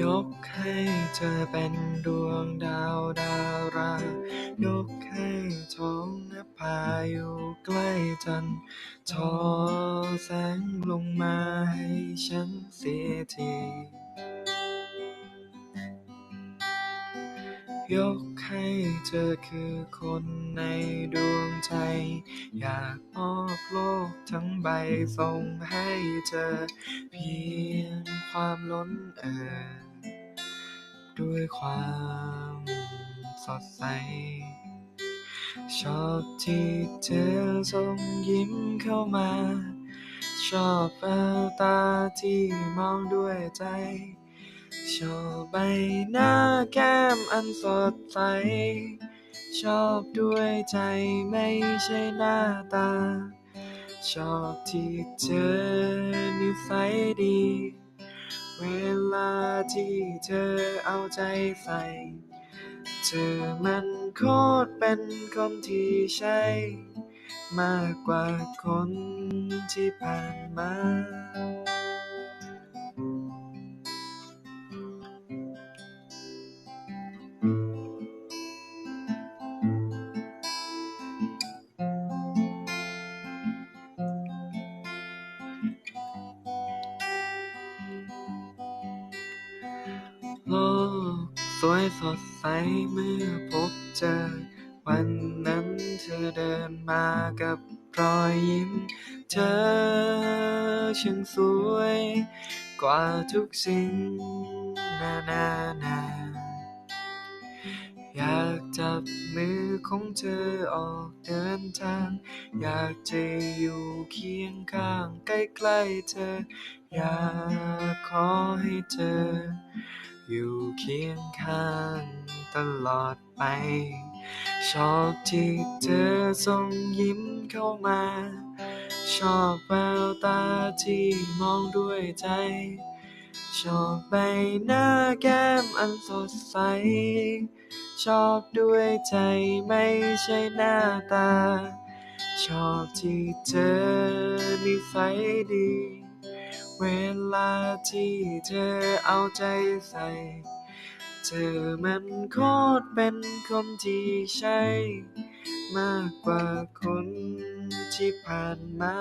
ยกให้เธอเป็นดวงดาวดารา ยกให้ท้องนภาอยู่ใกล้จันทร์ทอแสงลงมาให้ฉันเสียทียกให้เธอคือคนในดวงใจ อยากมอบโลกทั้งใบส่งให้เธอเพียง ความล้นเอ่อด้วยความสดใส ชอบที่เธอส่งยิ้มเข้ามา ชอบแววตาที่มองด้วยใจ ชอบใบหน้าแก้มอันสดใส ชอบด้วยใจไม่ใช่หน้าตา ชอบที่เธอนิสัยดี เวลาที่เธอเอาใจใส่ เธอมันโคตรเป็นคนที่ใช่ มากกว่าคนที่ผ่านมา โลกสวยสดใสเมื่อพบเจอ วันนั้นเธอเดินมากับรอยยิ้ม เธอช่างสวย กว่าทุกสิ่งนานานาอยากจับมือของเธอออกเดินทาง อยากจะอยู่เคียงข้างใกล้ๆเธอ อยากขอให้เธอ อยู่เคียงข้างตลอดไป ชอบที่เธอส่งยิ้มเข้ามา ชอบแววตาที่มองด้วยใจ ชอบใบหน้าแก้มอันสดใส ชอบด้วยใจไม่ใช่หน้าตา ชอบที่เธอนิสัยดี ลาที่เธอเอาใจใส่ เธอมันโคตรเป็นคนที่ใช่ มากกว่าคนที่ผ่านมา